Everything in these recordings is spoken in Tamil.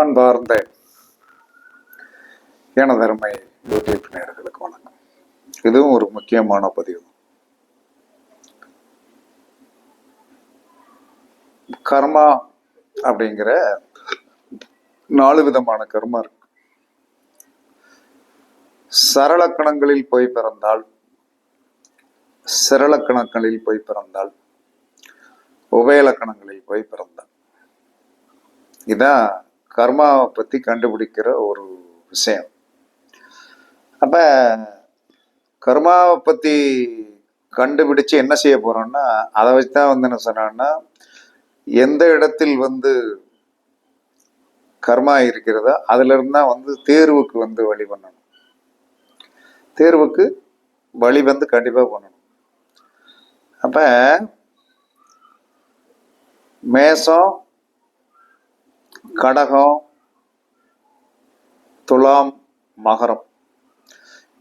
அன்பார்ந்த எனதருமை யூடியூப் நேர்களுக்கு வணக்கம். இதுவும் ஒரு முக்கியமான பதிவு. கர்மா அப்படிங்கிற நாலு விதமான கர்மா இருக்கு. சரளக்கணங்களில் போய் பிறந்தால் சிரளக்கணங்களில் போய் பிறந்தால் உபயலக்கணங்களில் போய் பிறந்தால். இதான் கர்மாவை பற்றி கண்டுபிடிக்கிற ஒரு விஷயம். அப்போ கர்மாவை பற்றி கண்டுபிடிச்சு என்ன செய்ய போகிறோம்னா அதை வச்சு தான் வந்து என்ன சொன்னோன்னா எந்த இடத்தில் வந்து கர்மா இருக்கிறதோ அதுலேருந்து தான் வந்து தேர்வுக்கு வந்து வழி பண்ணணும். தேர்வுக்கு வழி வந்து கண்டிப்பாக பண்ணணும். அப்போ மேசம் கடகம் துலாம் மகரம்.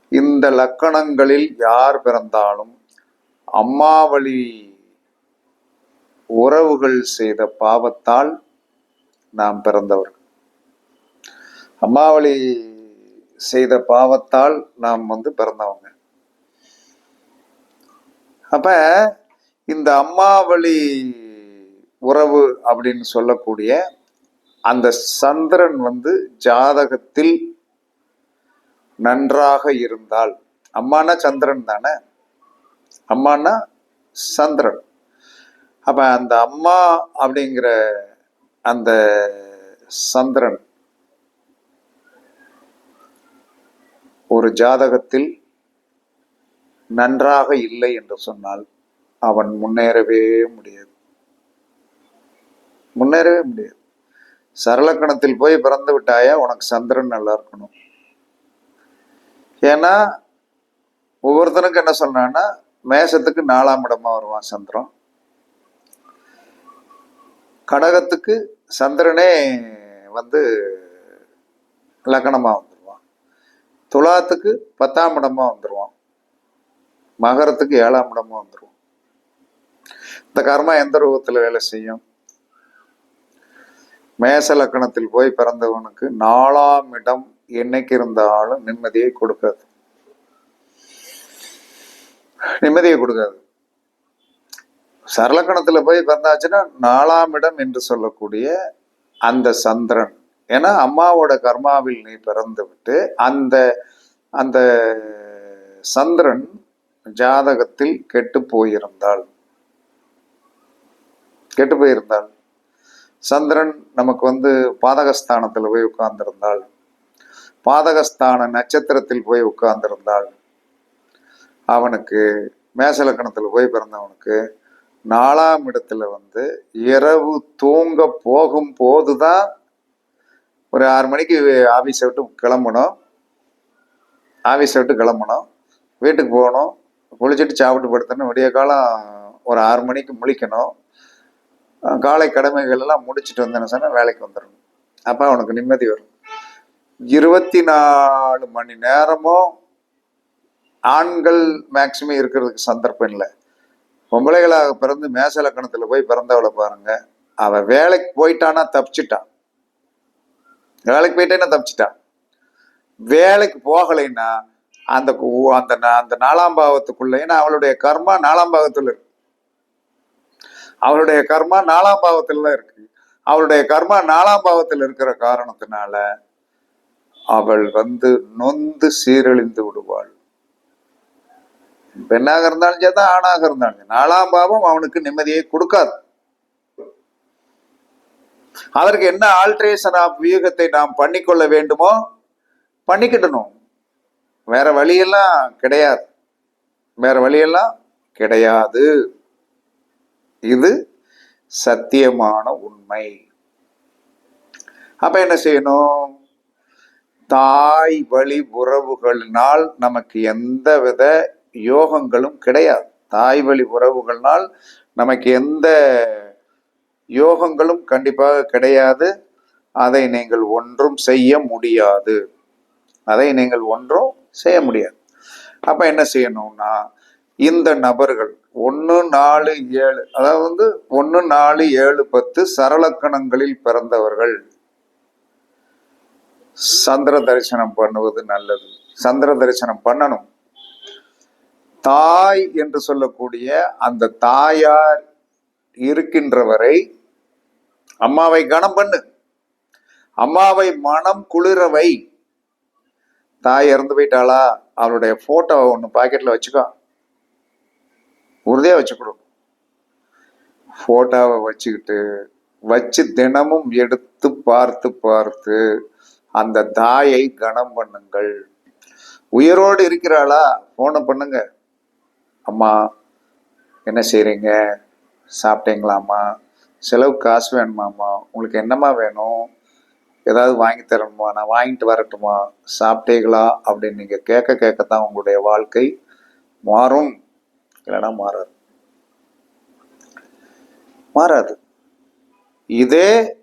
இந்த லக்கணங்களில் யார் பிறந்தாலும் அம்மாவளி உறவுகள் செய்த பாவத்தால் நாம் பிறந்தவர் அம்மாவளி செய்த பாவத்தால் நாம் வந்து பிறந்தவங்க. அப்ப இந்த அம்மாவளி உறவு அப்படின்னு சொல்லக்கூடிய அந்த சந்திரன் வந்து ஜாதகத்தில் நன்றாக இருந்தால். அம்மானா சந்திரன் தானே? அம்மானா சந்திரன். அப்ப அந்த அம்மா அப்படிங்கிற அந்த சந்திரன் ஒரு ஜாதகத்தில் நன்றாக இல்லை என்று சொன்னால் அவன் முன்னேறவே முடியாது. முன்னேறவே முடியாது. சரளக்கணத்தில் போய் பிறந்து விட்டாயா? உனக்கு சந்திரன் நல்லா இருக்கணும். ஏன்னா ஒவ்வொருத்தனுக்கு என்ன சொல்றான்னா மேசத்துக்கு நாலாம் இடமா வருவான் சந்திரன். கடகத்துக்கு சந்திரனே வந்து லக்கணமா வந்துடுவான் துலாத்துக்கு பத்தாம் இடமா வந்துடுவான் மகரத்துக்கு ஏழாம் இடமா வந்துடுவான் இந்த கர்மா எந்த ரூபத்தில் வேலை செய்யும்? மேச லக்கணத்தில் போய் பிறந்தவனுக்கு நாலாம் இடம் என்னைக்கு இருந்தாலும் நிம்மதியை கொடுக்காது. நிம்மதியை கொடுக்காது. சரலக்கணத்துல போய் பிறந்தாச்சுன்னா நாலாம் இடம் என்று சொல்லக்கூடிய அந்த சந்திரன். ஏன்னா அம்மாவோட கர்மாவில் நீ பிறந்து விட்டு அந்த அந்த சந்திரன் ஜாதகத்தில் கெட்டு போயிருந்தாள். கெட்டு போயிருந்தாள். சந்திரன் நமக்கு வந்து பாதகஸ்தானத்தில் போய் உட்கார்ந்திருந்தால் பாதகஸ்தான நட்சத்திரத்தில் போய் உட்கார்ந்திருந்தால் அவனுக்கு மேசலக்கணத்தில் போய் பிறந்தவனுக்கு நாலாம் இடத்துல வந்து இரவு தூங்க போகும் போதுதான் ஒரு ஆறு மணிக்கு ஆஃபீஸை விட்டு கிளம்பணும். ஆஃபீஸை விட்டு கிளம்பணும். வீட்டுக்கு போகணும். குளிச்சுட்டு சாப்பிட்டு படுத்தணும். விடிய காலம் ஒரு ஆறு மணிக்கு முழிக்கணும். காலை கடமைகள் எல்லாம் முடிச்சுட்டு வந்தேன்னு சொன்னால் வேலைக்கு வந்துடணும். அப்போ அவனுக்கு நிம்மதி வரும். இருபத்தி நாலு மணி நேரமும் ஆண்கள் மேக்சிமம் இருக்கிறதுக்கு சந்தர்ப்பம் இல்லை. பொம்பளைகளாக பிறந்து மேச லக்கணத்தில் போய் பிறந்தவளை பாருங்க. அவன் வேலைக்கு போயிட்டானா தப்பிச்சிட்டான் வேலைக்கு போயிட்டேன்னா தப்பிச்சிட்டான் வேலைக்கு போகலைன்னா அந்த அந்த அந்த நாலாம் பாவத்துக்குள்ள ஏன்னா அவளுடைய கர்மா நாலாம் பாவத்தில் இருக்கு. அவளுடைய கர்மா நாலாம் பாவத்துல தான் இருக்கு. அவளுடைய கர்மா நாலாம் பாவத்தில் இருக்கிற காரணத்தினால அவள் வந்து நொந்து சீரழிந்து விடுவாள். பெண்ணாக இருந்தாலும் சரி தான் ஆணாக இருந்தாலும் நாலாம் பாவம் அவனுக்கு நிம்மதியை கொடுக்காது. அதற்கு என்ன ஆல்ட்ரேஷன் ஆஃப் வியூகத்தை நாம் பண்ணிக்கொள்ள வேண்டுமோ? பண்ணிக்கிடணும். வேற வழியெல்லாம் கிடையாது. வேற வழியெல்லாம் கிடையாது. இது சத்தியமான உண்மை. அப்ப என்ன செய்யணும்? தாய் வழி உறவுகளினால் நமக்கு எந்த வித யோகங்களும் கிடையாது. தாய் வழி உறவுகள்னால் நமக்கு எந்த யோகங்களும் கண்டிப்பாக கிடையாது. அதை நீங்கள் ஒன்றும் செய்ய முடியாது. அதை நீங்கள் ஒன்றும் செய்ய முடியாது. அப்ப என்ன செய்யணும்னா இந்த நபர்கள் ஒன்று நாலு ஏழு அதாவது வந்து ஒன்று நாலு ஏழு பத்து சரளக்கணங்களில் பிறந்தவர்கள். சந்திர தரிசனம் பண்ணுவது நல்லது. சந்திர தரிசனம் பண்ணணும். தாய் என்று சொல்லக்கூடிய அந்த தாயார் இருக்கின்ற வரை அம்மாவை கனம் பண்ணு. அம்மாவை மனம் குளிரவை தாய் இறந்து போயிட்டாளா? அவளுடைய போட்டோவை ஒன்று பாக்கெட்டில் வச்சுக்கோ. உறுதியா வச்சுக்கணும். ஃபோட்டோவை வச்சுக்கிட்டு வச்சு தினமும் எடுத்து பார்த்து பார்த்து அந்த தாயை கனம் பண்ணுங்கள். உயிரோடு இருக்கிறாளா? ஃபோனை பண்ணுங்க. அம்மா என்ன செய்கிறீங்க சாப்பிட்டீங்களாம்மா? செலவுக்கு காசு வேணுமாம்மா? உங்களுக்கு என்னம்மா வேணும்? ஏதாவது வாங்கி தரணுமா? நான் வாங்கிட்டு வரட்டுமா? சாப்பிட்டீங்களா? அப்படின்னு நீங்கள் கேட்க கேட்கத்தான் உங்களுடைய வாழ்க்கை மாறும். இல்லைன்னா மாறாது. மாறாது. இதே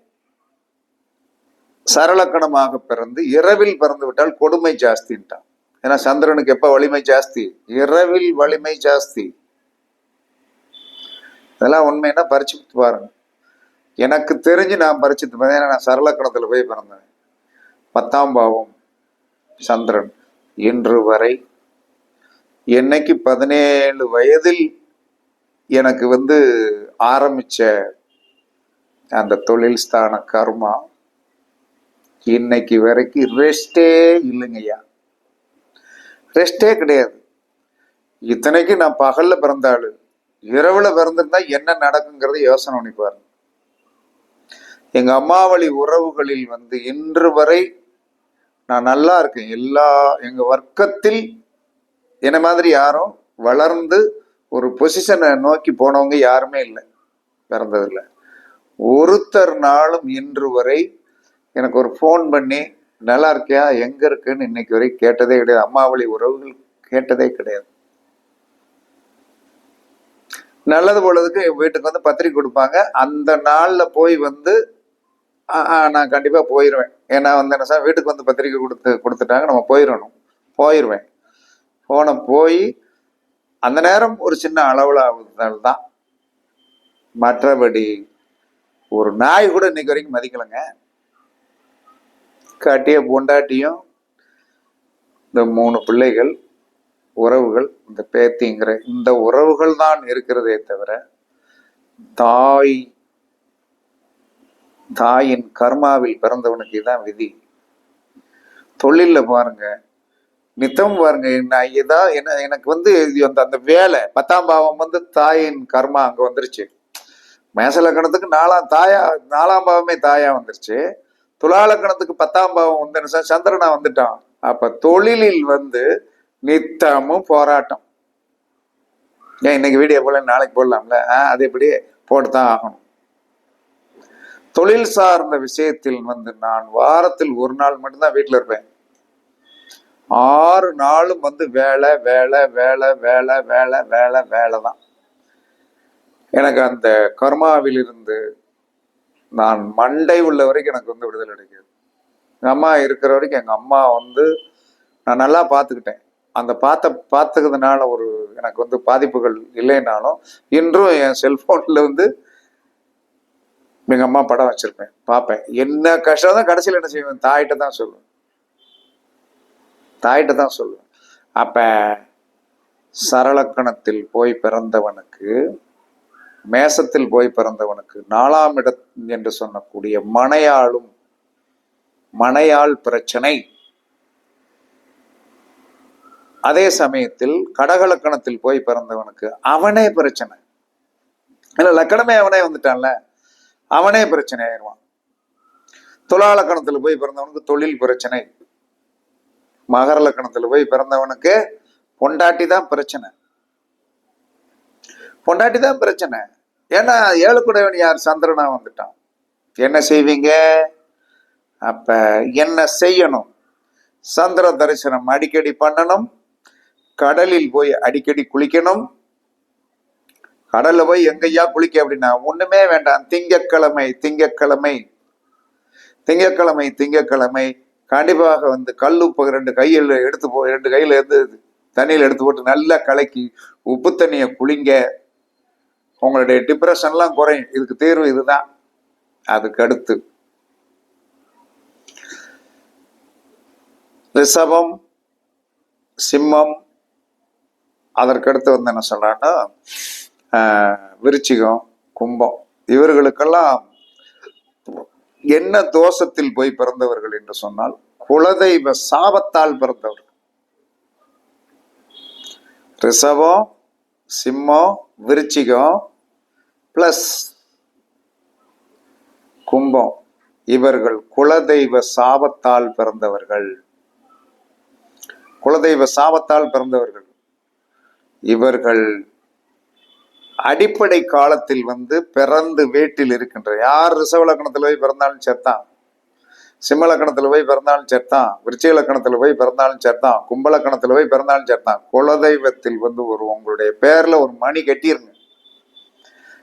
சரளக்கணமாக பிறந்து இரவில் பிறந்து விட்டால் கொடுமை ஜாஸ்தின்ட்டான். ஏன்னா சந்திரனுக்கு எப்ப வலிமை ஜாஸ்தி? இரவில் வலிமை ஜாஸ்தி. இதெல்லாம் உண்மைன்னா பறிச்சு பாருங்க. எனக்கு தெரிஞ்சு நான் பறிச்சுட்டு பார்த்தேன் ஏன்னா நான் சரளக்கணத்தில் போய் பிறந்தேன். பத்தாம் பாவம் சந்திரன். இன்று வரை என்னைக்கு பதினேழு வயதில் எனக்கு வந்து ஆரம்பித்த அந்த தொழில் ஸ்தான கர்மா இன்னைக்கு வரைக்கும் ரெஸ்டே இல்லைங்கய்யா ரெஸ்டே கிடையாது. இத்தனைக்கு நான் பகல்ல பிறந்தாள் இரவுல பிறந்திருந்தா என்ன நடக்குங்கிறத யோசனை பண்ணி பாருங்க. எங்க அம்மாவளி உறவுகளில் வந்து இன்று வரை நான் நல்லா இருக்கேன். எல்லா எங்க வர்க்கத்தில் என்ன மாதிரி யாரும் வளர்ந்து ஒரு பொசிஷனை நோக்கி போனவங்க யாருமே இல்லை. பிறந்ததில்ல ஒருத்தர் நாளும் இன்று வரை எனக்கு ஒரு ஃபோன் பண்ணி நல்லா இருக்கியா? எங்க இருக்குன்னு இன்னைக்கு வரை கேட்டதே கிடையாது. அம்மாவளி உறவுகள் கேட்டதே கிடையாது. நல்லது போலதுக்கு என் வீட்டுக்கு வந்து பத்திரிக்கை கொடுப்பாங்க. அந்த நாளில் போய் வந்து நான் கண்டிப்பாக போயிடுவேன் ஏன்னா வந்து என்ன சார் வீட்டுக்கு வந்து பத்திரிக்கை கொடுத்து கொடுத்துட்டாங்க. நம்ம போயிடணும் போயிடுவேன் போன போய் அந்த நேரம் ஒரு சின்ன அளவில் தான் மற்றபடி ஒரு நாய் கூட இன்னைக்கு வரைக்கும் மதிக்கலைங்க. காட்டிய பொண்டாட்டியும் இந்த மூணு பிள்ளைகள் உறவுகள் இந்த பேத்திங்கிற இந்த உறவுகள் தான் இருக்கிறதே தவிர தாய் தாயின் கர்மாவில் பிறந்தவனுக்கு இதுதான் விதி. தொழிலில் பாருங்கள் நித்தம் பாருங்க நான் ஏதா என்ன எனக்கு வந்து இது அந்த அந்த வேலை பத்தாம் பாவம் வந்து தாயின் கர்மா அங்க வந்துருச்சு. மேசலக்கணத்துக்கு நாலாம் தாயா நாலாம் பாவமே தாயா வந்துருச்சு. துலாலக்கணத்துக்கு பத்தாம் பாவம் வந்து என்ன சார் சந்திரனா வந்துட்டான். அப்ப தொழிலில் வந்து நித்தமும் போராட்டம். ஏன் இன்னைக்கு வீடியோ போல நாளைக்கு போடலாம்ல? ஆ, அது எப்படி? போட்டுதான் ஆகணும். தொழில் சார்ந்த விஷயத்தில் வந்து நான் வாரத்தில் ஒரு நாள் மட்டும்தான் வீட்டில் இருப்பேன். ஆறு நாளும் வந்து வேலை வேலை வேலை வேலை வேலை வேலை வேலை தான். எனக்கு அந்த கர்மாவிலிருந்து நான் மண்டை உள்ள வரைக்கும் எனக்கு வந்து விடுதலை கிடைக்கிது. எங்கள் அம்மா இருக்கிற வரைக்கும் எங்கள் அம்மா வந்து நான் நல்லா பார்த்துக்கிட்டேன். அந்த பார்த்த பார்த்துக்கிறதுனால ஒரு எனக்கு வந்து பாதிப்புகள் இல்லைனாலும் இன்றும் என் செல்ஃபோனில் வந்து எங்கள் அம்மா படம் வச்சுருப்பேன். பார்ப்பேன். என்ன கஷ்டம் தான் கடைசியில் என்ன செய்வேன்? தாயிட்ட தான் சொல்லுவேன் தாயிட்ட தான் சொல்லுவேன். அப்போ சரளக்கணத்தில் போய் பிறந்தவனுக்கு மேசத்தில் போய் பிறந்தவனுக்கு நாலாம் இடம் என்று சொல்லக்கூடிய மனையாளும் மனையாள் பிரச்சனை. அதே சமயத்தில் கடகலக்கணத்தில் போய் பிறந்தவனுக்கு அவனே பிரச்சனை. இல்லை லக்கணமே அவனே வந்துட்டான்ல அவனே பிரச்சனை ஆயிடுவான் துலா போய் பிறந்தவனுக்கு தொழில் பிரச்சனை. மகர லக்கணத்துல போய் பிறந்தவனுக்கு பொண்டாட்டி தான் பிரச்சனை. பொண்டாட்டி தான் பிரச்சனை. ஏன்னா ஏழு குடைவன் யார்? சந்திரனா வந்துட்டான். என்ன செய்வீங்க? அப்ப என்ன செய்யணும்? சந்திர தரிசனம் அடிக்கடி பண்ணணும். கடலில் போய் அடிக்கடி குளிக்கணும். கடல்ல போய் எங்கய்யா குளிக்க அப்படின்னா ஒண்ணுமே வேண்டாம். திங்கட்கிழமை திங்கக்கிழமை. திங்கக்கிழமை திங்கட்கிழமை கண்டிப்பாக வந்து கல் உப்பு ரெண்டு கையில் எடுத்து போ ரெண்டு கையில் இருந்து தண்ணியில் எடுத்து போட்டு நல்லா கலக்கி உப்பு தண்ணியை குளிங்க உங்களுடைய டிப்ரெஷன்லாம் குறையும். இதுக்கு தீர்வு இதுதான். அதுக்கு அடுத்து. ரிஷபம் சிம்மம் அதற்கடுத்து வந்து என்ன சொல்றான்னா விருச்சிகம் கும்பம். இவர்களுக்கெல்லாம் என்ன தோஷத்தில் போய் பிறந்தவர்கள் என்று சொன்னால் குலதெய்வ சாபத்தால் பிறந்தவர்கள் ரிஷபம் சிம்மம் விருச்சிகம் பிளஸ் கும்பம் இவர்கள் குலதெய்வ சாபத்தால் பிறந்தவர்கள். குலதெய்வ சாபத்தால் பிறந்தவர்கள். இவர்கள் அடிப்படை காலத்தில் வந்து பிறந்து வீட்டில் இருக்கின்ற யார் ரிசவ லக்கணத்தில் போய் பிறந்தாலும் சேர்த்தான் சிம்ம லக்கணத்தில் போய் பிறந்தாலும் சேர்த்தான் விருச்சிக லக்கணத்தில் போய் பிறந்தாலும் சேர்த்தான் கும்ப லக்கணத்தில் போய் பிறந்தாலும் சேர்த்தான் குலதெய்வத்தில் வந்து ஒரு உங்களுடைய பேரில் ஒரு மணி கட்டிருங்க.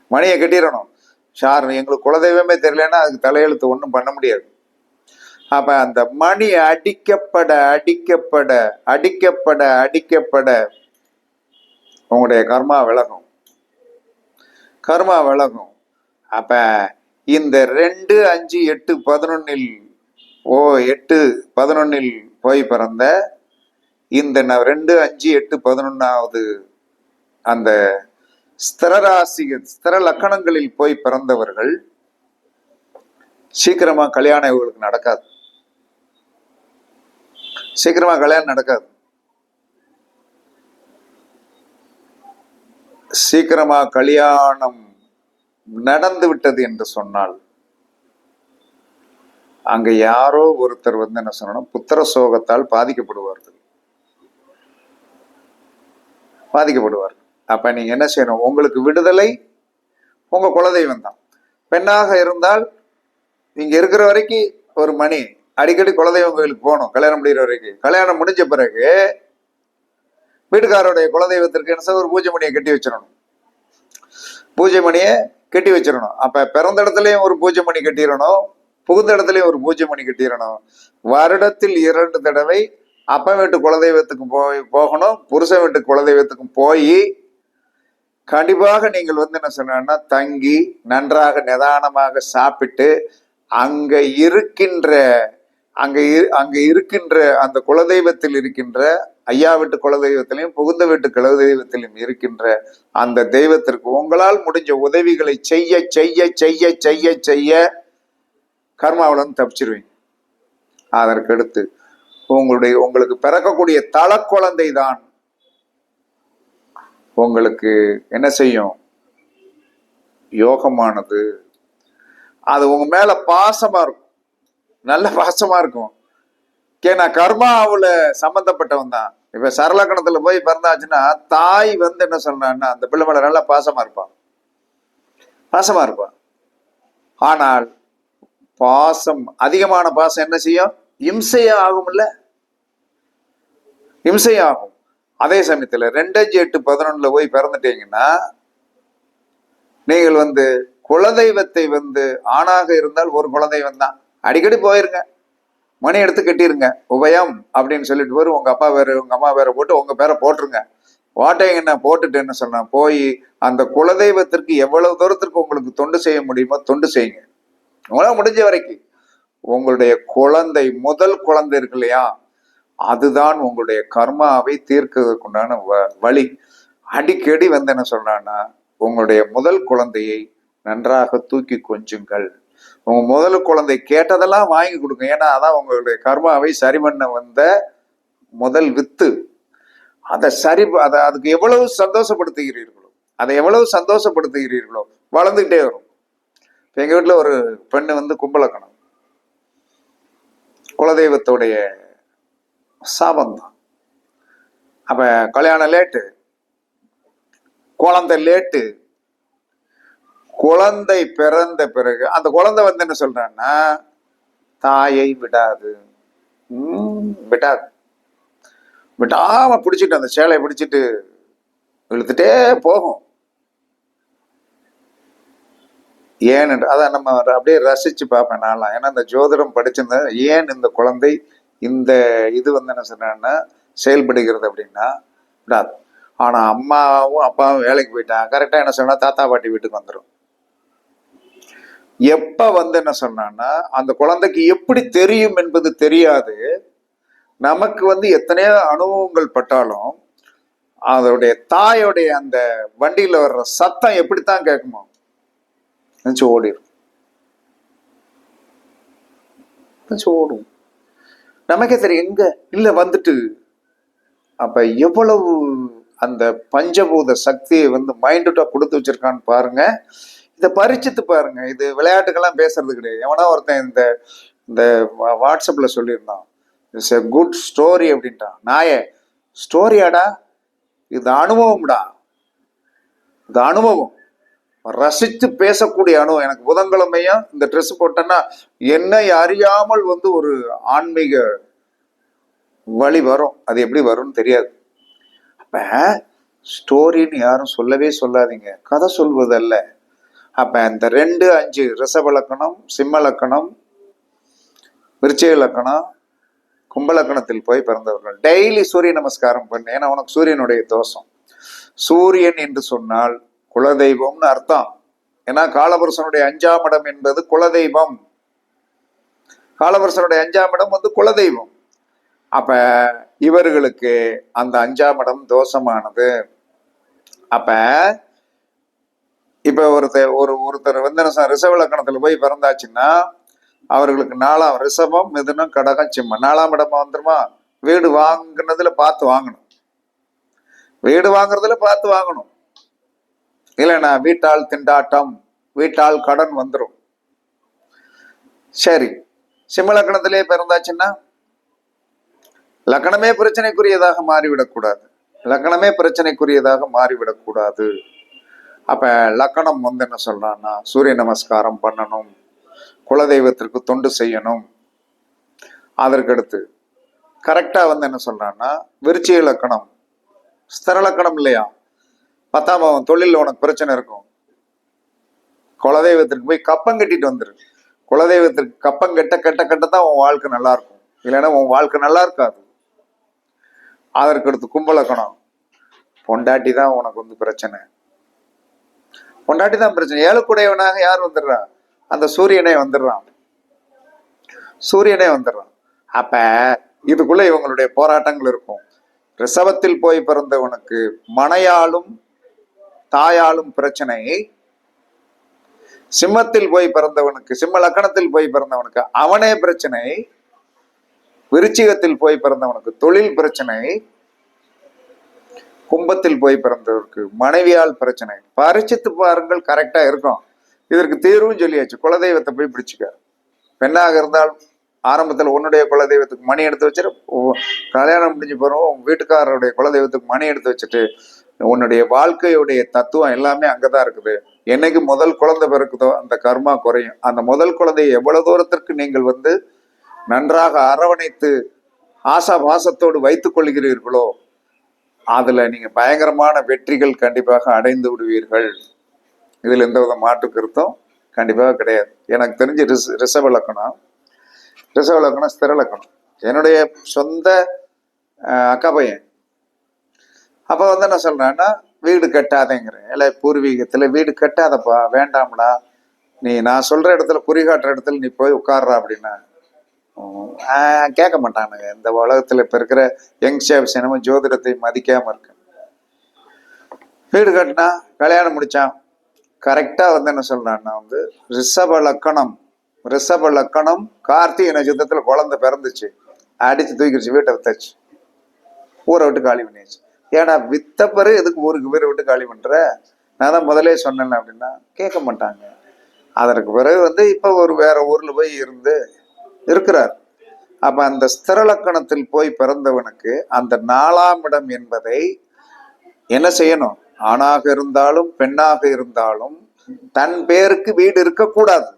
மணியை கட்டிடணும். சார் எங்களுக்கு குலதெய்வமே தெரியலன்னா அதுக்கு தலையெழுத்து ஒன்றும் பண்ண முடியாது. அப்போ அந்த மணி அடிக்கப்பட அடிக்கப்பட அடிக்கப்பட அடிக்கப்பட உங்களுடைய கர்மா விலகும். கர்மா விளங்கும் அப்ப இந்த ரெண்டு அஞ்சு எட்டு பதினொன்னில் ஓ எட்டு பதினொன்னில் போய் பிறந்த இந்த ந- ரெண்டு அஞ்சு எட்டு பதினொன்னாவது அந்த ஸ்திரராசி ஸ்திர லக்கணங்களில் போய் பிறந்தவர்கள் சீக்கிரமா கல்யாணம் இவங்களுக்கு நடக்காது. சீக்கிரமா கல்யாணம் நடக்காது. சீக்கிரமா கல்யாணம் நடந்து விட்டது என்று சொன்னால் அங்க யாரோ ஒருத்தர் வந்து என்ன சொல்லணும் புத்திர சோகத்தால் பாதிக்கப்படுவார்கள். பாதிக்கப்படுவார்கள். அப்ப நீங்க என்ன செய்யணும்? உங்களுக்கு விடுதலை உங்க குலதெய்வம் தான். பெண்ணாக இருந்தால் இங்க இருக்கிற வரைக்கும் ஒரு மணி அடிக்கடி குலதெய்வம் கோயிலுக்கு போகணும் கல்யாணம் முடிகிற வரைக்கும். கல்யாணம் முடிஞ்ச பிறகு வீட்டுக்காரருடைய குலதெய்வத்திற்கு என்ன ஒரு பூஜை மணியை கட்டி வச்சிடணும். பூஜை மணியை கட்டி வச்சிடணும். அப்ப பிறந்த இடத்துலயும் ஒரு பூஜை மணி கட்டிடணும் புகுந்த இடத்துலயும் ஒரு பூஜை மணி கட்டிடணும். வருடத்தில் இரண்டு தடவை அப்ப வீட்டு குலதெய்வத்துக்கு போய் போகணும் புருஷன் வீட்டு குலதெய்வத்துக்கும் போய் கண்டிப்பாக நீங்கள் வந்து என்ன சொன்னா தங்கி நன்றாக நிதானமாக சாப்பிட்டு அங்க இருக்கின்ற அங்கே இரு- இருக்கின்ற அந்த குலதெய்வத்தில் இருக்கின்ற ஐயா வீட்டு குலதெய்வத்திலையும் புகுந்த வீட்டு குலதெய்வத்திலும் இருக்கின்ற அந்த தெய்வத்திற்கு உங்களால் முடிஞ்ச உதவிகளை செய்ய செய்ய செய்ய செய்ய செய்ய கர்மாவிலிருந்து தப்பிச்சிருவீங்க. அதற்கடுத்து உங்களுடைய உங்களுக்கு பிறக்கக்கூடிய தல குழந்தை தான் உங்களுக்கு என்ன செய்யும்? யோகமானது. அது உங்க மேல பாசமா இருக்கும். நல்ல பாசமா இருக்கும். ஏன்னா கர்மாவில் சம்பந்தப்பட்டவன் தான். இப்ப சரலக்கணத்துல போய் பிறந்தாச்சுன்னா தாய் வந்து என்ன சொன்னான்னா அந்த பிள்ளை மேல நல்லா பாசமா இருப்பான். பாசமா இருப்பான். ஆனால் பாசம் அதிகமான பாசம் என்ன செய்யும்? இம்சையா ஆகும்ல? இம்சையாகும் அதே சமயத்துல ரெண்டாயிரத்தி எட்டு பதினொன்னுல போய் பிறந்துட்டீங்கன்னா நீங்கள் வந்து குலதெய்வத்தை வந்து ஆணாக இருந்தால் ஒரு குலதெய்வம் தான். அடிக்கடி போயிருங்க. மணி எடுத்து கட்டிருங்க. உபயம் அப்படின்னு சொல்லிட்டு வரும் உங்க அப்பா வேற உங்க அம்மா வேற போட்டு உங்க பேரை போட்டுருங்க. என்ன போட்டுட்டு என்ன சொன்னா போய் அந்த குலதெய்வத்திற்கு எவ்வளவு தூரத்திற்கு உங்களுக்கு தொண்டு செய்ய முடியுமோ தொண்டு செய்யுங்க. உங்களால் முடிஞ்ச வரைக்கும். உங்களுடைய குழந்தை முதல் குழந்தை இருக்கு இல்லையா? அதுதான் உங்களுடைய கர்மாவை தீர்க்கிறதுக்குண்டான வ- வழி. அடிக்கடி வந்து என்ன சொல்றான்னா உங்களுடைய முதல் குழந்தையை நன்றாக தூக்கி கொஞ்சுங்கள். உங்க முதல் குழந்தை கேட்டதெல்லாம் வாங்கி கொடுங்க. ஏன்னா அதான் உங்களுடைய கர்மாவை சரி பண்ண வந்த முதல் வித்து. அதை சரி அதை அதுக்கு எவ்வளவு சந்தோஷப்படுத்துகிறீர்களோ அதை எவ்வளவு சந்தோஷப்படுத்துகிறீர்களோ வளர்ந்துகிட்டே வரும். இப்போ எங்க வீட்டில் ஒரு பெண்ணு வந்து கும்பலக்கணம். குலதெய்வத்துடைய சாபம்தான். அப்ப கல்யாணம் லேட்டு குழந்தை லேட்டு குழந்தை பிறந்த பிறகு அந்த குழந்தை வந்து என்ன சொல்றான்னா தாயை விடாது. விடாது. விடாம பிடிச்சிட்டு அந்த சேலையை பிடிச்சிட்டு இழுத்துட்டே போகும். ஏன்னு அதான் நம்ம அப்படியே ரசிச்சு பார்ப்பேன் நான்லாம். ஏன்னா இந்த ஜோதிடம் படிச்சிருந்தேன் ஏன் இந்த குழந்தை இந்த இது வந்து என்ன சொன்னா செயல்படுகிறது அப்படின்னா விடாது. ஆனால் அம்மாவும் அப்பாவும் வேலைக்கு போயிட்டான் கரெக்டாக என்ன சொன்னால் தாத்தா பாட்டி வீட்டுக்கு வந்துடும் எப்ப வந்து என்ன சொன்னான்னா அந்த குழந்தைக்கு எப்படி தெரியும் என்பது தெரியாது. நமக்கு வந்து எத்தனையோ அனுபவங்கள் பட்டாலும் அதோடைய தாயோடைய அந்த வண்டியில வர்ற சத்தம் எப்படித்தான் கேட்குமோ நினைச்சு ஓடிடும் நினைச்சு ஓடும். நமக்கே தெரியும் எங்க? இல்ல வந்துட்டு. அப்ப எவ்வளவு அந்த பஞ்சபூத சக்தியை வந்து மைண்டுட்டா கொடுத்து வச்சிருக்கான்னு பாருங்க. இதை பறிச்சுட்டு பாருங்க. இது விளையாட்டுக்கெல்லாம் பேசுறது கிடையாது. எவனா ஒருத்தன் இந்த இந்த வா- வாட்ஸ்அப்ல சொல்லியிருந்தான். இட்ஸ் எ குட் ஸ்டோரி அப்படின்ட்டான் நாய ஸ்டோரியாடா. இது அனுபவம்டா. இது அனுபவம். ரசித்து பேசக்கூடிய அனுபவம். எனக்கு புதன்கிழமையும் இந்த ட்ரெஸ் போட்டேன்னா என்னை அறியாமல் வந்து ஒரு ஆன்மீக வழி வரும். அது எப்படி வரும்னு தெரியாது. அப்ப ஸ்டோரின்னு யாரும் சொல்லவே சொல்லாதீங்க. கதை சொல்வது அல்ல அப்ப இந்த ரெண்டு அஞ்சு ரிஷப லக்கணம் சிம்ம லக்கணம் விருச்சிக லக்கணம் கும்பலக்கணத்தில் போய் பிறந்தவர்கள். டெய்லி சூரிய நமஸ்காரம் பண்ணு. ஏன்னா உனக்கு சூரியனுடைய தோஷம். சூரியன் என்று சொன்னால் குலதெய்வம்னு அர்த்தம். ஏன்னா காலபுருஷனுடைய அஞ்சாம் இடம் என்பது குலதெய்வம். காலபுருஷனுடைய அஞ்சாம் இடம் வந்து குலதெய்வம். அப்ப இவர்களுக்கு அந்த அஞ்சாம் இடம் தோஷமானது. அப்ப இப்ப ஒருத்தர் ஒரு ஒருத்தர் வந்து என்ன சொன்னா, போய் பிறந்தாச்சுன்னா அவர்களுக்கு நாலாம் ரிசவம் மிதுனம் கடகம் சிம்மம். நாலாம் இடமா வந்துருமா? வீடு வாங்குனதுல பார்த்து வாங்கணும். வீடு வாங்குறதுல பார்த்து வாங்கணும். இல்லைண்ணா வீட்டால் திண்டாட்டம் வீட்டால் கடன் வந்துடும் சரி. சிம்ம லக்கணத்திலே பிறந்தாச்சுன்னா லக்கணமே பிரச்சனைக்குரியதாக மாறிவிடக்கூடாது. லக்கணமே பிரச்சனைக்குரியதாக மாறிவிடக்கூடாது. அப்போ லக்கணம் வந்து என்ன சொல்றான்னா சூரிய நமஸ்காரம் பண்ணணும் குலதெய்வத்திற்கு தொண்டு செய்யணும். அதற்கடுத்து கரெக்டா வந்து என்ன சொல்றான்னா விருச்சிக லக்கணம். ஸ்திர லக்கணம் இல்லையா? பத்தாம் பாவம் தொழிலில் உனக்கு பிரச்சனை இருக்கும். குலதெய்வத்திற்கு போய் கப்பம் கட்டிட்டு வந்துரு. குலதெய்வத்திற்கு கப்பம் கட்ட கட்ட கட்ட தான் உன் வாழ்க்கை நல்லா இருக்கும். இல்லைன்னா உன் வாழ்க்கை நல்லா இருக்காது. அதற்கடுத்து கும்பலக்கணம். பொண்டாட்டி தான் உனக்கு வந்து பிரச்சனை. பொண்டாட்டி தான் பிரச்சனை. ஏழுக்குடையவனாக யார் வந்துடுறா? அந்த சூரியனே வந்துடுறான். சூரியனே வந்துடுறான். அப்ப இதுக்குள்ள இவங்களுடைய போராட்டங்கள் இருக்கும். ரிசவத்தில் போய் பிறந்தவனுக்கு மனையாலும் தாயாலும் பிரச்சனை. சிம்மத்தில் போய் பிறந்தவனுக்கு சிம்ம லக்கணத்தில் போய் பிறந்தவனுக்கு அவனே பிரச்சனை. விருச்சிகத்தில் போய் பிறந்தவனுக்கு தொழில் பிரச்சனை. கும்பத்தில் போய் பிறந்தவருக்கு மனைவியால் பிரச்சனை. பரிச்சித்து பாருங்கள் கரெக்டா இருக்கும். இதற்கு தீர்வும் சொல்லியாச்சு. குலதெய்வத்தை போய் பிடிச்சிக்க பெண்ணாக இருந்தால் ஆரம்பத்தில் உன்னுடைய குலதெய்வத்துக்கு மணி எடுத்து வச்சுட்டு கல்யாணம் முடிஞ்சு போறோம் உன் வீட்டுக்காரருடைய குலதெய்வத்துக்கு மணி எடுத்து வச்சுட்டு உன்னுடைய வாழ்க்கையுடைய தத்துவம் எல்லாமே அங்கதான் இருக்குது. என்னைக்கு முதல் குழந்தை பிறக்குதோ அந்த கர்மா குறையும். அந்த முதல் குழந்தையை எவ்வளவு தூரத்திற்கு நீங்கள் வந்து நன்றாக அரவணைத்து ஆசா பாசத்தோடு வைத்துக் கொள்கிறீர்களோ அதுல நீங்க பயங்கரமான வெற்றிகள் கண்டிப்பாக அடைந்து விடுவீர்கள். இதுல எந்த வித மாற்று கருத்தும் கண்டிப்பாக கிடையாது. எனக்கு தெரிஞ்ச ரிச ரிசவ லக்கணம் ரிசவ லக்கணம் ஸ்திர லக்கணம் என்னுடைய சொந்த அக்கா பையன். அப்ப வந்து என்ன சொல்றேன்னா வீடு கட்டாதேங்கிறேன். இல்லை பூர்வீகத்துல வீடு கட்டாதப்பா வேண்டாம்டா. நீ நான் சொல்ற இடத்துல குறிகாட்டுற இடத்துல நீ போய் உட்கார்றா அப்படின்னா கேட்க மாட்டானுங்க. இந்த உலகத்தில் இப்போ இருக்கிற யங் ஷேப்ஸ் என்னமோ ஜோதிடத்தை மதிக்காமல் இருக்கு. வீடு கட்டினா கல்யாணம் முடித்தான் கரெக்டாக வந்து என்ன சொல்கிறான்னா வந்து ரிஷப லக்கணம் ரிஷப லக்கணம் கார்த்திகை நட்சத்திரத்தில் குழந்தை பிறந்துச்சு. அடித்து தூக்கிடுச்சு வீட்டை வித்தாச்சு. ஊரை விட்டு காலி பண்ணியாச்சு. ஏடா வித்த பிறகு எதுக்கு ஊருக்கு பேரை விட்டு காலி பண்ணுற நான் தான் முதலே சொன்னேன் அப்படின்னா கேட்க மாட்டாங்க. அதற்கு பிறகு வந்து இப்போ ஒரு வேற ஊரில் போய் இருந்து இருக்கிறார். அப்ப அந்த ஸ்திரலக்கணத்தில் போய் பிறந்தவனுக்கு அந்த நாலாம் இடம் என்பதை என்ன செய்யணும்? ஆணாக இருந்தாலும் பெண்ணாக இருந்தாலும் தன் பெயருக்கு வீடு இருக்கக்கூடாது.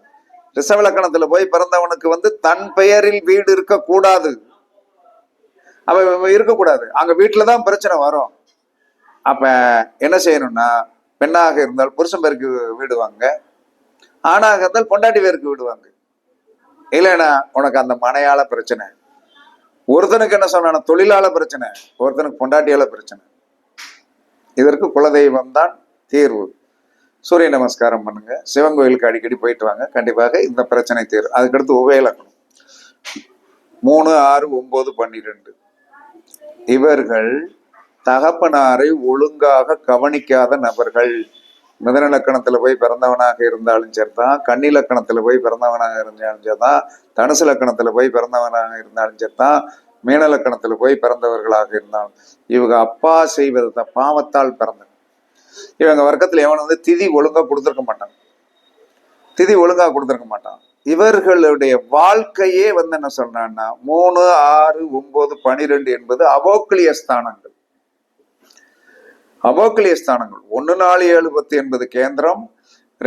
ரிசவலக்கணத்துல போய் பிறந்தவனுக்கு வந்து தன் பெயரில் வீடு இருக்கக்கூடாது. அவன் இருக்கக்கூடாது. அங்க வீட்டுலதான் பிரச்சனை வரும். அப்ப என்ன செய்யணும்னா பெண்ணாக இருந்தால் புருஷன் பேருக்கு வீடுவாங்க ஆணாக இருந்தால் பொண்டாட்டி பேருக்கு விடுவாங்க இல்லைன்னா உனக்கு அந்த மனையால பிரச்சனை. ஒருத்தனுக்கு என்ன சொன்னா தொழிலால பிரச்சனை. ஒருத்தனுக்கு பொண்டாட்டியால பிரச்சனை. இதற்கு குலதெய்வம் தான் தீர்வு. சூரிய நமஸ்காரம் பண்ணுங்க. சிவன் கோயிலுக்கு அடிக்கடி போயிட்டு வாங்க. கண்டிப்பாக இந்த பிரச்சனை தீரும். அதுக்கடுத்து உபயலக்கணம் மூணு ஆறு ஒன்பது பன்னிரெண்டு. இவர்கள் தகப்பனாரை ஒழுங்காக கவனிக்காத நபர்கள். மிதனலக்கணத்துல போய் பிறந்தவனாக இருந்தாலும் சரிதான் கன்னிலக்கணத்துல போய் பிறந்தவனாக இருந்தாலும் சரிதான் தனுசு லக்கணத்துல போய் பிறந்தவனாக இருந்தாலும் சரிதான் மீனலக்கணத்துல போய் பிறந்தவர்களாக இருந்தாலும். இவங்க அப்பா செய்வது தான் பாவத்தால் பிறந்த இவங்க வர்க்கத்துல எவன் வந்து திதி ஒழுங்கா கொடுத்துருக்க மாட்டான். திதி ஒழுங்கா கொடுத்துருக்க மாட்டான். இவர்களுடைய வாழ்க்கையே வந்து என்ன சொல்றான்னா மூணு ஆறு ஒன்பது பனிரெண்டு என்பது அவோக்கிலிய ஸ்தானங்கள். அபோக்லிய ஸ்தானங்கள். ஒன்னு நாலு ஏழு பத்து என்பது கேந்திரம்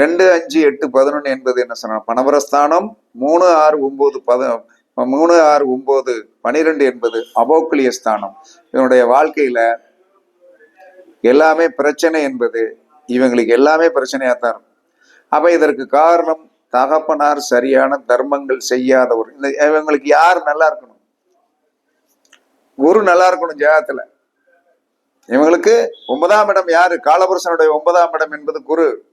ரெண்டு அஞ்சு எட்டு பதினொன்று என்பது என்ன சொன்ன பணவரஸ்தானம் மூணு ஆறு ஒம்பது பத மூணு ஆறு ஒம்பது பனிரெண்டு என்பது அபோக்லிய ஸ்தானம். இவனுடைய வாழ்க்கையில எல்லாமே பிரச்சனை என்பது இவங்களுக்கு எல்லாமே பிரச்சனையாக தான் இருக்கும். அப்போ இதற்கு காரணம் தகப்பனார் சரியான தர்மங்கள் செய்யாதவர். இவங்களுக்கு யார் நல்லா இருக்கணும்? குரு நல்லா இருக்கணும் ஜெகத்துல. இவங்களுக்கு ஒன்பதாம் இடம் யாரு? காலபுருஷனுடைய ஒன்பதாம் இடம் என்பது குரு.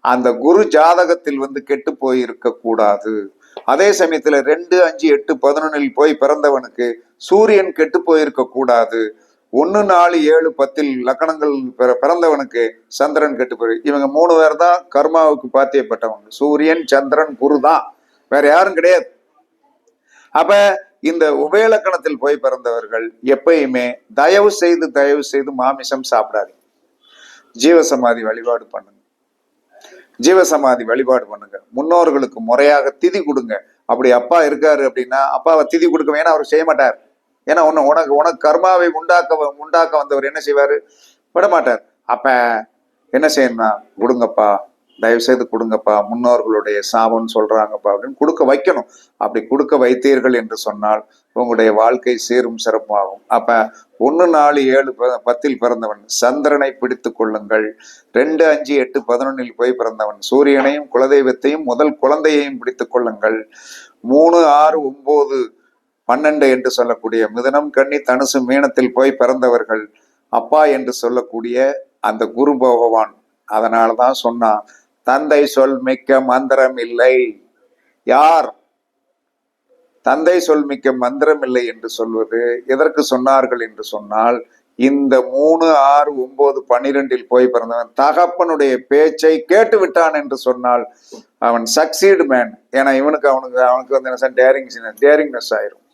அந்த குரு ஜாதகத்தில் வந்து கெட்டு போயிருக்க கூடாது. அதே சமயத்துல ரெண்டு அஞ்சு எட்டு பதினொன்னில் போய் பிறந்தவனுக்கு சூரியன் கெட்டு போயிருக்க கூடாது. ஒன்னு நாலு ஏழு பத்தில் லக்கணங்கள் பிற- பிறந்தவனுக்கு சந்திரன் கெட்டு போய் இவங்க மூணு பேர் தான் கர்மாவுக்கு பாத்தியப்பட்டவங்க. சூரியன் சந்திரன் குரு தான். வேற யாரும் கிடையாது. அப்ப இந்த உபயலக்கணத்தில் போய் பிறந்தவர்கள் எப்பயுமே தயவு செய்து தயவு செய்து மாமிசம் சாப்பிடாதீங்க. ஜீவசமாதி வழிபாடு பண்ணுங்க. ஜீவசமாதி வழிபாடு பண்ணுங்க. முன்னோர்களுக்கு முறையாக திதி கொடுங்க. அப்படி அப்பா இருக்காரு அப்படின்னா அப்பாவை திதி கொடுக்க வேணா அவர் செய்ய மாட்டார். ஏன்னா உன்னை உனக்கு உனக்கு கர்மாவை உண்டாக்க உண்டாக்க வந்தவர் என்ன செய்வாரு? விட மாட்டார் அப்ப என்ன செய்யணும்னா கொடுங்கப்பா தயவு செய்து கொடுங்கப்பா முன்னோர்களுடைய சாபம்னு சொல்றாங்கப்பா அப்படின்னு கொடுக்க வைக்கணும். அப்படி கொடுக்க வைத்தீர்கள் என்று சொன்னால் உங்களுடைய வாழ்க்கை சீரும் சிறப்பாகும் அப்ப ஒன்று நாலு ஏழு ப- பத்தில் பிறந்தவன் சந்திரனை பிடித்து கொள்ளுங்கள். ரெண்டு அஞ்சு எட்டு பதினொன்னில் போய் பிறந்தவன் சூரியனையும் குலதெய்வத்தையும் முதல் குழந்தையையும் பிடித்து கொள்ளுங்கள். மூணு ஆறு ஒன்பது பன்னெண்டு என்று சொல்லக்கூடிய மிதனம் கண்ணி தனுசு மீனத்தில் போய் பிறந்தவர்கள் அப்பா என்று சொல்லக்கூடிய அந்த குரு பகவான் அதனால தான் சொன்னான். தந்தை சொல் மிக்க மந்திரம் இல்லை. யார்? தந்தை சொல் மிக்க மந்திரம் இல்லை என்று சொல்வது எதற்கு சொன்னார்கள் என்று சொன்னால் இந்த மூணு ஆறு ஒன்பது பன்னிரெண்டில் போய் பிறந்தவன் தகப்பனுடைய பேச்சை கேட்டு விட்டான் என்று சொன்னால் அவன் சக்சீடு மேன் ஏன்னா இவனுக்கு அவனுக்கு அவனுக்கு வந்து என்ன டேரிங் டேரிங்னஸ் ஆயிரும்.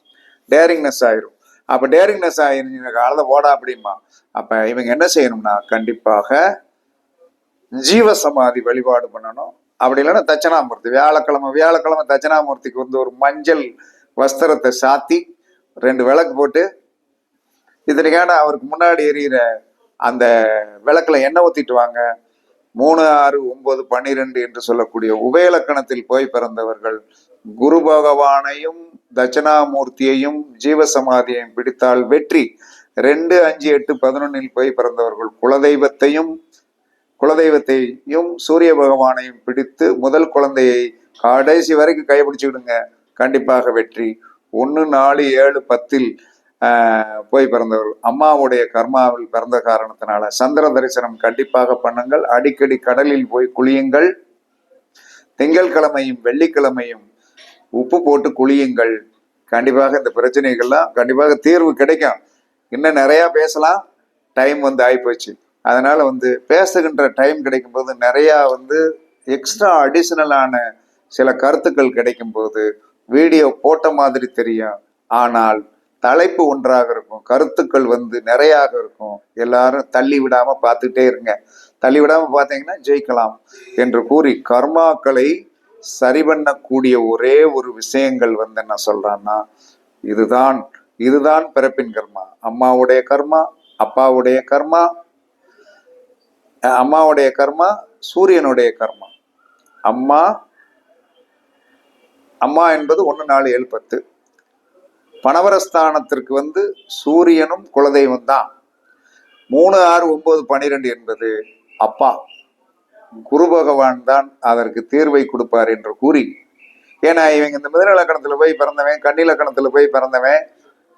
டேரிங்னஸ் ஆயிரும். அப்ப டேரிங்னஸ் ஆயிருந்த காலத்தை ஓடா அப்படிமா அப்ப இவங்க என்ன செய்யணும்னா கண்டிப்பாக ஜீவசமாதி வழிபாடு பண்ணணும். அப்படி இல்லைன்னா தட்சணாமூர்த்தி. வியாழக்கிழமை வியாழக்கிழமை தட்சணாமூர்த்திக்கு வந்து ஒரு மஞ்சள் வஸ்திரத்தை சாத்தி ரெண்டு விளக்கு போட்டு இதற்கான அவருக்கு முன்னாடி எரியிற அந்த விளக்குல எண்ணெய் ஊற்றிட்டு வாங்க. மூணு ஆறு ஒன்பது பன்னிரெண்டு என்று சொல்லக்கூடிய உபயலக்கணத்தில் போய் பிறந்தவர்கள் குரு பகவானையும் தட்சிணாமூர்த்தியையும் ஜீவசமாதியையும் பிடித்தால் வெற்றி. ரெண்டு அஞ்சு எட்டு பதினொன்னில் போய் பிறந்தவர்கள் குலதெய்வத்தையும் குலதெய்வத்தையும் சூரிய பகவானையும் பிடித்து முதல் குழந்தையை கடைசி வரைக்கும் கைப்பிடிச்சுக்கிடுங்க கண்டிப்பாக வெற்றி. ஒன்று நாலு ஏழு பத்தில் போய் பிறந்தவர்கள். அம்மாவுடைய கர்மாவில் பிறந்த காரணத்தினால சந்திர தரிசனம் கண்டிப்பாக பண்ணுங்கள். அடிக்கடி கடலில் போய் குளியுங்கள். திங்கட்கிழமையும் வெள்ளிக்கிழமையும் உப்பு போட்டு குளியுங்கள். கண்டிப்பாக இந்த பிரச்சனைகள்லாம் கண்டிப்பாக தீர்வு கிடைக்கும். இன்னும் நிறையா பேசலாம். டைம் வந்து ஆயிப்போச்சு. அதனால் வந்து பேசுகின்ற டைம் கிடைக்கும்போது நிறையா வந்து எக்ஸ்ட்ரா அடிஷனலான சில கருத்துக்கள் கிடைக்கும்போது வீடியோ போட்ட மாதிரி தெரியும். ஆனால் தலைப்பு ஒன்றாக இருக்கும். கருத்துக்கள் வந்து நிறையாக இருக்கும். எல்லாரும் தள்ளி விடாமல் பார்த்துட்டே இருங்க. தள்ளி விடாமல் பார்த்தீங்கன்னா ஜெயிக்கலாம் என்று கூறி கர்மாக்களை சரி பண்ணக்கூடிய ஒரே ஒரு விஷயங்கள் வந்து என்ன சொல்கிறான்னா இதுதான் இதுதான் பிறப்பின் கர்மா. அம்மாவுடைய கர்மா அப்பாவுடைய கர்மா அம்மாவுடைய கர்மா சூரியனுடைய கர்மா. அம்மா அம்மா என்பது ஒன்று நாலு ஏழு பத்து. பணவரஸ்தானத்திற்கு வந்து சூரியனும் குலதெய்வம் தான். மூணு ஆறு ஒன்பது பனிரெண்டு என்பது அப்பா. குரு பகவான் தான் அதற்கு தீர்வை கொடுப்பார் என்று கூறி ஏன்னா இவங்க இந்த மிதன போய் பிறந்தவன் கன்னி லக்கணத்தில் போய் பிறந்தவன்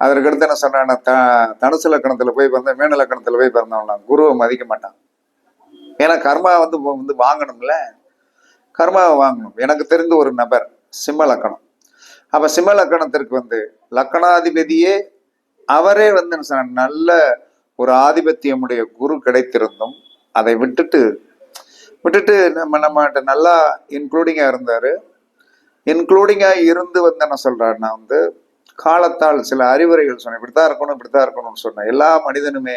அதற்கு அடுத்து என்ன சொன்னான த தனுசு லக்கணத்தில் போய் பிறந்த மீன லக்கணத்தில் போய் பிறந்தவன் குருவை மதிக்க மாட்டான். ஏன்னா கர்மா வந்து வந்து வாங்கணும்ல. கர்மாவை வாங்கணும். எனக்கு தெரிந்த ஒரு நபர் சிம்ம லக்கணம். அப்ப சிம்ம லக்கணத்திற்கு வந்து லக்கணாதிபதியே அவரே வந்து என்ன சொன்னார், நல்ல ஒரு ஆதிபத்தியமுடைய குரு கிடைத்திருந்தும் அதை விட்டுட்டு விட்டுட்டு நம்ம நம்மகிட்ட நல்லா இன்க்ளூடிங்காக இருந்தார். இன்க்ளூடிங்காக இருந்து வந்து என்ன சொல்கிறாருன்னா வந்து காலத்தால் சில அறிவுரைகள் சொன்னேன். இப்படித்தான் இருக்கணும் இப்படித்தான் இருக்கணும்னு சொன்னேன். எல்லா மனிதனுமே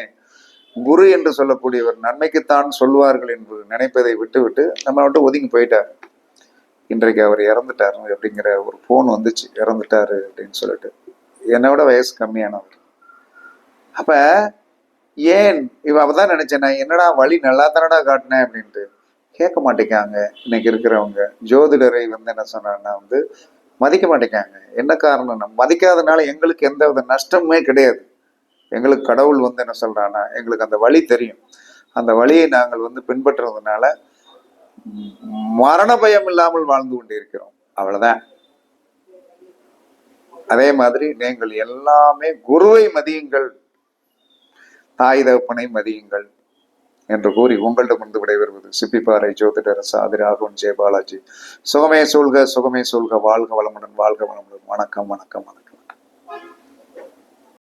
குரு என்று சொல்லக்கூடியவர் நன்மைக்குத்தான் சொல்வார்கள் என்று நினைப்பதை விட்டுவிட்டு நம்ம விட்டு ஒதுங்கி போயிட்டார். இன்றைக்கு அவர் இறந்துட்டாரு அப்படிங்கிற ஒரு ஃபோன் வந்துச்சு. இறந்துட்டாரு அப்படின்னு சொல்லிட்டு. என்னை விட வயசு கம்மியானவர். அப்போ ஏன்? இவ அவதான் நினைச்சேன் நான் என்னடா வழி நல்லா தானடா காட்டினேன் அப்படின்ட்டு. கேட்க மாட்டேங்காங்க. இன்னைக்கு இருக்கிறவங்க. ஜோதிடரை வந்து என்ன சொன்னான்னா வந்து மதிக்க மாட்டேங்காங்க. என்ன காரணம் மதிக்காதனால எங்களுக்கு எந்த வித நஷ்டமுமே கிடையாது. எங்களுக்கு கடவுள் வந்து என்ன சொல்றான்னா எங்களுக்கு அந்த வழி தெரியும். அந்த வழியை நாங்கள் வந்து பின்பற்றுறதுனால மரண பயம் இல்லாமல் வாழ்ந்து கொண்டிருக்கிறோம். அவ்வளவுதான். அதே மாதிரி நீங்கள் எல்லாமே குருவை மதியுங்கள் தாய் தகப்பனை மதியுங்கள் என்று கூறி உங்களிடமிருந்து விடைபெறுவது சிப்பிப்பாறை ஜோதிடர் சாதி ஜெய ஜெயபாலாஜி. சுகமே சூழ்க சுகமே சூழ்க வாழ்க வளமுடன் வாழ்க வளமுடன். வணக்கம் வணக்கம் வணக்கம்.